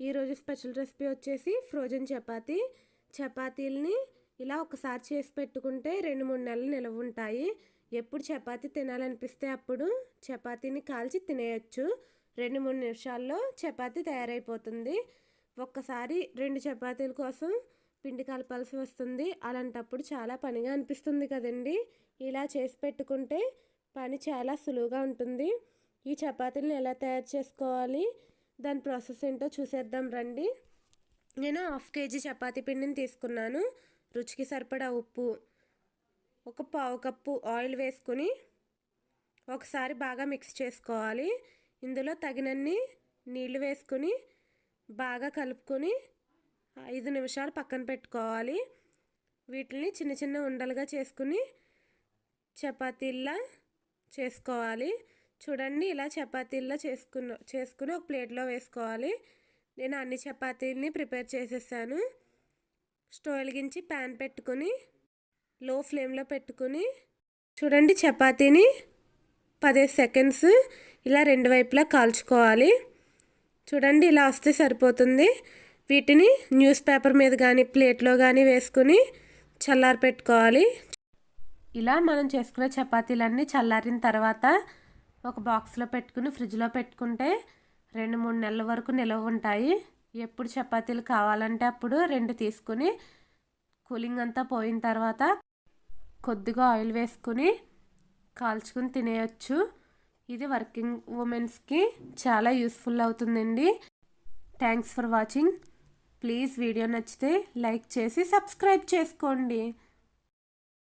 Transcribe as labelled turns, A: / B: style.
A: ఈరోజు special recipe వచ్చేసి frozen chapati. చపాతీలని ఇలా ఒకసారి చేసి పెట్టుకుంటే రెండు మూడు నెలలు నిలవ ఉంటాయి. ఎప్పుడు చపాతీ తినాలనిపిస్తే అప్పుడు చపాతీని కాల్చి తినేయచ్చు. రెండు మూడు నిమిషాల్లో చపాతీ తయారైపోతుంది. ఒక్కసారి రెండు చపాతీల కోసం పిండి కలపాల్సి వస్తుంది. అలాంటప్పుడు చాలా పనిగా అనిపిస్తుంది కదండి. ఇలా చేసి పెట్టుకుంటే పని చాలా సులువుగా ఉంటుంది. ఈ చపాతీలను ఎలా తయారు చేసుకోవాలి? దాని ప్రాసెస్ ఏంటో చూసేద్దాం రండి. నేను హాఫ్ కేజీ చపాతీ పిండిని తీసుకున్నాను. రుచికి సరిపడా ఉప్పు ఒక పావు కప్పు ఆయిల్ వేసుకుని ఒకసారి బాగా మిక్స్ చేసుకోవాలి. ఇందులో తగినన్ని నీళ్ళు వేసుకుని బాగా కలుపుకొని ఐదు నిమిషాలు పక్కన పెట్టుకోవాలి. వీటిని చిన్న చిన్న ఉండలుగా చేసుకుని చపాతీల్లా చేసుకోవాలి. చూడండి ఇలా చపాతీల్లో చేసుకున్న చేసుకుని ఒక ప్లేట్లో వేసుకోవాలి. నేను అన్ని చపాతీలని ప్రిపేర్ చేసేసాను. స్టవ్ వెలిగించి ప్యాన్ పెట్టుకుని లో ఫ్లేమ్లో పెట్టుకుని చూడండి చపాతీని పదిహేను సెకండ్స్ ఇలా రెండు వైపులా కాల్చుకోవాలి. చూడండి ఇలా వస్తే సరిపోతుంది. వీటిని న్యూస్ పేపర్ మీద కానీ ప్లేట్లో కానీ వేసుకుని చల్లారి పెట్టుకోవాలి ఇలా మనం చేసుకునే చపాతీలన్నీ చల్లారిన తర్వాత ఒక బాక్స్లో పెట్టుకుని ఫ్రిడ్జ్లో పెట్టుకుంటే రెండు మూడు నెలల వరకు నిలవ ఉంటాయి. ఎప్పుడు చపాతీలు కావాలంటే అప్పుడు రెండు తీసుకుని కూలింగ్ అంతా పోయిన తర్వాత కొద్దిగా ఆయిల్ వేసుకుని కాల్చుకుని తినేయచ్చు. ఇది వర్కింగ్ ఉమెన్స్కి చాలా యూస్ఫుల్ అవుతుందండి. Thanks for watching. Please video నచ్చితే లైక్ చేసి సబ్స్క్రైబ్ చేసుకోండి.